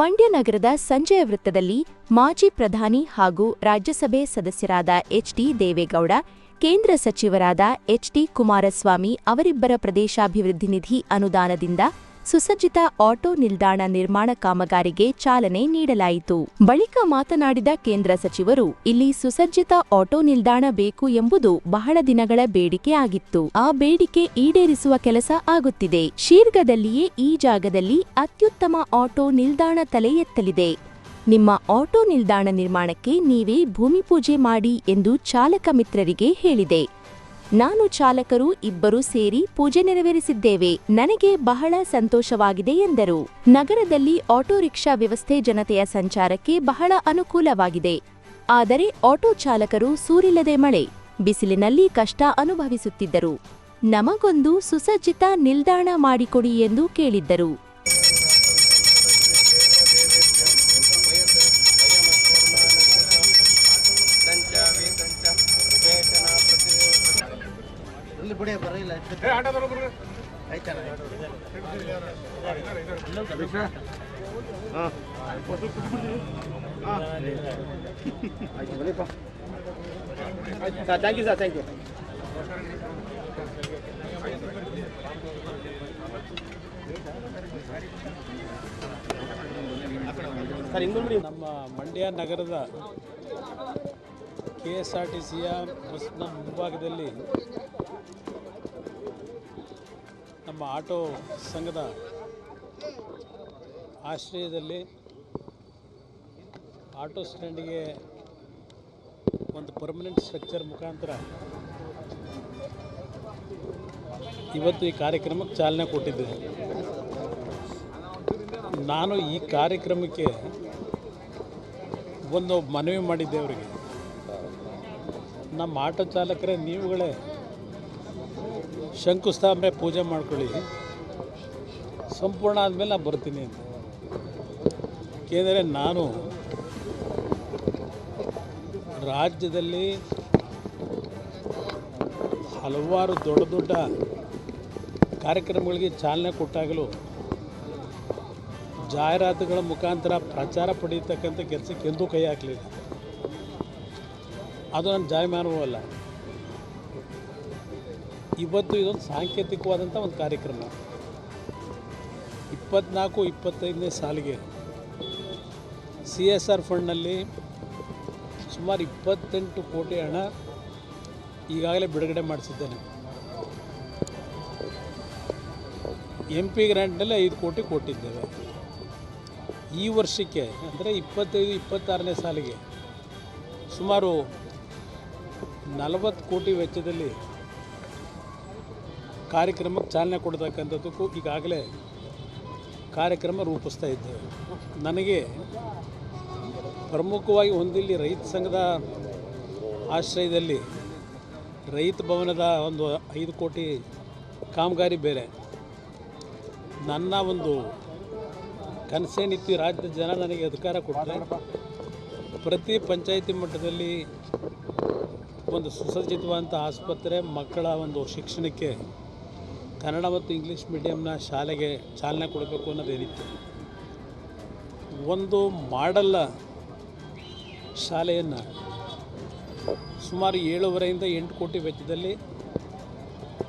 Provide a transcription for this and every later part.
ಮಂಡ್ಯ ನಗರದ ಸಂಜಯ ವೃತ್ತದಲ್ಲಿ ಮಾಜಿ ಪ್ರಧಾನಿ ಹಾಗೂ ರಾಜ್ಯಸಭೆ ಸದಸ್ಯರಾದ ಎಚ್ಡಿ ದೇವೇಗೌಡ, ಕೇಂದ್ರ ಸಚಿವರಾದ ಎಚ್ಡಿ ಕುಮಾರಸ್ವಾಮಿ ಅವರಿಬ್ಬರ ಪ್ರದೇಶಾಭಿವೃದ್ಧಿ ನಿಧಿ ಅನುದಾನದಿಂದ ಸುಸಜ್ಜಿತ ಆಟೋ ನಿಲ್ದಾಣ ನಿರ್ಮಾಣ ಕಾಮಗಾರಿಗೆ ಚಾಲನೆ ನೀಡಲಾಯಿತು. ಬಳಿಕ ಮಾತನಾಡಿದ ಕೇಂದ್ರ ಸಚಿವರು, ಇಲ್ಲಿ ಸುಸಜ್ಜಿತ ಆಟೋ ನಿಲ್ದಾಣ ಬೇಕು ಎಂಬುದು ಬಹಳ ದಿನಗಳ ಬೇಡಿಕೆ ಆಗಿತ್ತು. ಆ ಬೇಡಿಕೆ ಈಡೇರಿಸುವ ಕೆಲಸ ಆಗುತ್ತಿದೆ. ಶೀರ್ಘದಲ್ಲಿಯೇ ಈ ಜಾಗದಲ್ಲಿ ಅತ್ಯುತ್ತಮ ಆಟೋ ನಿಲ್ದಾಣ ತಲೆ ಎತ್ತಲಿದೆ ನಿಮ್ಮ ಆಟೋ ನಿಲ್ದಾಣ ನಿರ್ಮಾಣಕ್ಕೆ ನೀವೇ ಭೂಮಿ ಪೂಜೆ ಮಾಡಿ ಎಂದು ಚಾಲಕ ಮಿತ್ರರಿಗೆ ಹೇಳಿದೆ. ನಾನು ಚಾಲಕರು ಇಬ್ಬರು ಸೇರಿ ಪೂಜೆ ನೆರವೇರಿಸಿದ್ದೇವೆ. ನನಗೆ ಬಹಳ ಸಂತೋಷವಾಗಿದೆ ಎಂದರು. ನಗರದಲ್ಲಿ ಆಟೋ ರಿಕ್ಷಾ ವ್ಯವಸ್ಥೆ ಜನತೆಯ ಸಂಚಾರಕ್ಕೆ ಬಹಳ ಅನುಕೂಲವಾಗಿದೆ. ಆದರೆ ಆಟೋ ಚಾಲಕರು ಸೂರಿಲ್ಲದೆ ಮಳೆ, ಬಿಸಿಲಿನಲ್ಲಿ ಕಷ್ಟ ಅನುಭವಿಸುತ್ತಿದ್ದರು. ನಮಗೊಂದು ಸುಸಜ್ಜಿತ ನಿಲ್ದಾಣ ಮಾಡಿಕೊಡಿ ಎಂದು ಕೇಳಿದ್ದರು. ಇಲ್ಲಿ ಬಿಡಿ ಬರಲಿಲ್ಲ ಆಯ್ತಾನ ಆಯ್ತು ಬರೀಪ್ಪ sir thank you sir thank you sir ಹಿಂಗೆ ಬಿಡಿ ನಮ್ಮ ಮಂಡ್ಯ ನಗರದ ಕೆ ಎಸ್ ಆರ್ ಟಿ ಸಿಯ ಬಸ್ನ ಮುಂಭಾಗದಲ್ಲಿ ನಮ್ಮ ಆಟೋ ಸಂಘದ ಆಶ್ರಯದಲ್ಲಿ ಆಟೋ ಸ್ಟ್ಯಾಂಡಿಗೆ ಒಂದು ಪರ್ಮನೆಂಟ್ ಸ್ಟ್ರಕ್ಚರ್ ಮುಖಾಂತರ ಇವತ್ತು ಈ ಕಾರ್ಯಕ್ರಮಕ್ಕೆ ಚಾಲನೆ ಕೊಟ್ಟಿದ್ದೆ. ನಾನು ಈ ಕಾರ್ಯಕ್ರಮಕ್ಕೆ ಒಂದು ಮನವಿ ಮಾಡಿದ್ದೆ ಅವರಿಗೆ. ನಮ್ಮ ಆಟೋ ಚಾಲಕರೇ, ನೀವುಗಳೇ ಶಂಕುಸ್ಥಾಪನೆ ಪೂಜೆ ಮಾಡ್ಕೊಳ್ಳಿ. ಸಂಪೂರ್ಣ ಆದಮೇಲೆ ನಾನು ಬರ್ತೀನಿ ಅಂತ. ಏಕೆಂದರೆ ನಾನು ರಾಜ್ಯದಲ್ಲಿ ಹಲವಾರು ದೊಡ್ಡ ದೊಡ್ಡ ಕಾರ್ಯಕ್ರಮಗಳಿಗೆ ಚಾಲನೆ ಕೊಟ್ಟಾಗಲೂ ಜಾಹೀರಾತುಗಳ ಮುಖಾಂತರ ಪ್ರಚಾರ ಪಡೀತಕ್ಕಂಥ ಕೆಲಸಕ್ಕೆ ಎಂದೂ ಕೈ ಹಾಕಲಿಲ್ಲ. ಅದು ನನ್ನ ಜಾಯಮಾನವೂ ಅಲ್ಲ. ಇವತ್ತು ಇದೊಂದು ಸಾಂಕೇತಿಕವಾದಂಥ ಒಂದು ಕಾರ್ಯಕ್ರಮ. ಇಪ್ಪತ್ನಾಲ್ಕು, ಇಪ್ಪತ್ತೈದನೇ ಸಾಲಿಗೆ ಸಿ ಎಸ್ ಆರ್ ಫಂಡ್ನಲ್ಲಿ ಸುಮಾರು ಇಪ್ಪತ್ತೆಂಟು ಕೋಟಿ ಹಣ ಈಗಾಗಲೇ ಬಿಡುಗಡೆ ಮಾಡಿಸಿದ್ದೇನೆ. ಎಂ ಪಿ ಗ್ರ್ಯಾಂಟ್ನಲ್ಲಿ ಐದು ಕೋಟಿ ಕೊಟ್ಟಿದ್ದೇವೆ. ಈ ವರ್ಷಕ್ಕೆ, ಅಂದರೆ ಇಪ್ಪತ್ತೈದು, ಇಪ್ಪತ್ತಾರನೇ ಸಾಲಿಗೆ ಸುಮಾರು ನಲವತ್ತು ಕೋಟಿ ವೆಚ್ಚದಲ್ಲಿ ಕಾರ್ಯಕ್ರಮಕ್ಕೆ ಚಾಲನೆ ಕೊಡ್ತಕ್ಕಂಥದ್ದಕ್ಕೂ ಈಗಾಗಲೇ ಕಾರ್ಯಕ್ರಮ ರೂಪಿಸ್ತಾ ಇದ್ದೇವೆ. ನನಗೆ ಪ್ರಮುಖವಾಗಿ ಹೊಂದಿಲ್ಲಿ ರೈತ ಸಂಘದ ಆಶ್ರಯದಲ್ಲಿ ರೈತ ಭವನದ ಒಂದು ಐದು ಕೋಟಿ ಕಾಮಗಾರಿ ಬೇರೆ. ನನ್ನ ಒಂದು ಕನಸೇನಿತ್ತು ರಾಜ್ಯದ ಜನ ನನಗೆ ಅಧಿಕಾರ ಕೊಟ್ಟರೆ ಪ್ರತಿ ಪಂಚಾಯಿತಿ ಮಟ್ಟದಲ್ಲಿ ಒಂದು ಸುಸಜ್ಜಿತವಾದಂಥ ಆಸ್ಪತ್ರೆ ಮಕ್ಕಳ ಒಂದು ಶಿಕ್ಷಣಕ್ಕೆ ಕನ್ನಡ ಮತ್ತು ಇಂಗ್ಲೀಷ್ ಮೀಡಿಯಮ್ನ ಶಾಲೆಗೆ ಚಾಲನೆ ಕೊಡಬೇಕು ಅನ್ನೋದೇನಿತ್ತು ಒಂದು ಮಾಡಲ್ಲ ಶಾಲೆಯನ್ನು ಸುಮಾರು ಏಳುವರೆಯಿಂದ ಎಂಟು ಕೋಟಿ ವೆಚ್ಚದಲ್ಲಿ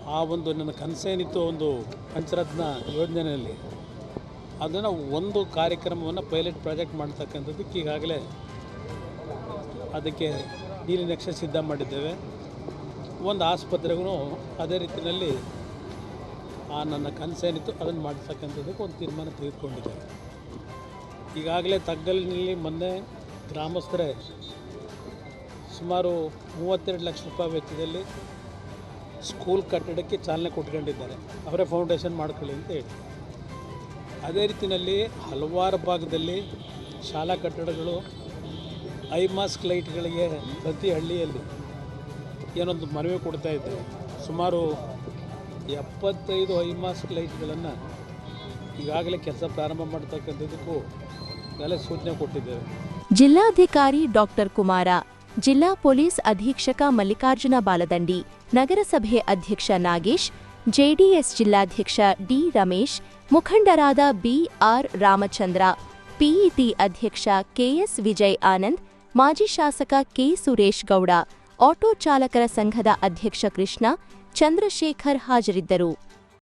ಆ ಒಂದು ನನ್ನ ಕನಸೇನಿತ್ತು ಒಂದು ಪಂಚರತ್ನ ಯೋಜನೆಯಲ್ಲಿ. ಅದನ್ನು ಒಂದು ಕಾರ್ಯಕ್ರಮವನ್ನು ಪೈಲಟ್ ಪ್ರಾಜೆಕ್ಟ್ ಮಾಡ್ತಕ್ಕಂಥದ್ದಕ್ಕೆ ಈಗಾಗಲೇ ಅದಕ್ಕೆ ನೀಲಿ ನಕ್ಷೆ ಸಿದ್ಧ ಮಾಡಿದ್ದೇವೆ. ಒಂದು ಆಸ್ಪತ್ರೆಗೂ ಅದೇ ರೀತಿಯಲ್ಲಿ, ಆ ನನ್ನ ಕನಸೇನಿತ್ತು, ಅದನ್ನು ಮಾಡಿಸ್ತಕ್ಕಂಥದ್ದಕ್ಕೆ ಒಂದು ತೀರ್ಮಾನ ತೆಗೆದುಕೊಂಡಿದ್ದೇವೆ. ಈಗಾಗಲೇ ತಗ್ಗಲಿನಲ್ಲಿ ಮೊನ್ನೆ ಗ್ರಾಮಸ್ಥರೇ ಸುಮಾರು ಮೂವತ್ತೆರಡು ಲಕ್ಷ ರೂಪಾಯಿ ವೆಚ್ಚದಲ್ಲಿ ಸ್ಕೂಲ್ ಕಟ್ಟಡಕ್ಕೆ ಚಾಲನೆ ಕೊಟ್ಕೊಂಡಿದ್ದಾರೆ ಅವರೇ ಫೌಂಡೇಶನ್ ಮಾಡ್ಕೊಳ್ಳಿ ಅಂತ ಹೇಳಿ. ಅದೇ ರೀತಿಯಲ್ಲಿ ಹಲವಾರು ಭಾಗದಲ್ಲಿ ಶಾಲಾ ಕಟ್ಟಡಗಳು ಐ ಮಾಸ್ಕ್ ಲೈಟ್ಗಳಿಗೆ ಪ್ರತಿ ಹಳ್ಳಿಯಲ್ಲಿ ಏನೊಂದು ಮನವಿ ಕೊಡ್ತಾ ಇದ್ದೇವೆ ಸುಮಾರು ಎಪ್ಪತ್ತೈದು ಐ ಮಾಸ್ಕ್ ಲೈಟ್ಗಳನ್ನು ಈಗಾಗಲೇ ಕೆಲಸ ಪ್ರಾರಂಭ ಮಾಡ್ತಕ್ಕಂಥದ್ದಕ್ಕೂ ಎಲ್ಲ ಸೂಚನೆ ಕೊಟ್ಟಿದ್ದೇವೆ. ಜಿಲ್ಲಾಧಿಕಾರಿ ಡಾಕ್ಟರ್ ಕುಮಾರ, ಜಿಲ್ಲಾ ಪೊಲೀಸ್ ಅಧೀಕ್ಷಕ ಮಲ್ಲಿಕಾರ್ಜುನ ಬಾಲದಂಡಿ, ನಗರಸಭೆ ಅಧ್ಯಕ್ಷ ನಾಗೇಶ್, ಜೆಡಿಎಸ್ ಜಿಲ್ಲಾಧ್ಯಕ್ಷ ಡಿ ರಮೇಶ್, ಮುಖಂಡರಾದ ಬಿಆರ್ ರಾಮಚಂದ್ರ ಪಿಇಟಿ ಅಧ್ಯಕ್ಷ ಕೆಎಸ್ ವಿಜಯ್ ಆನಂದ್ ಮಾಜಿ ಶಾಸಕ ಕೆ ಸುರೇಶ್ ಗೌಡ ಆಟೋ ಚಾಲಕರ ಸಂಘದ ಅಧ್ಯಕ್ಷ ಕೃಷ್ಣ ಚಂದ್ರಶೇಖರ್ ಹಾಜರಿದ್ದರು.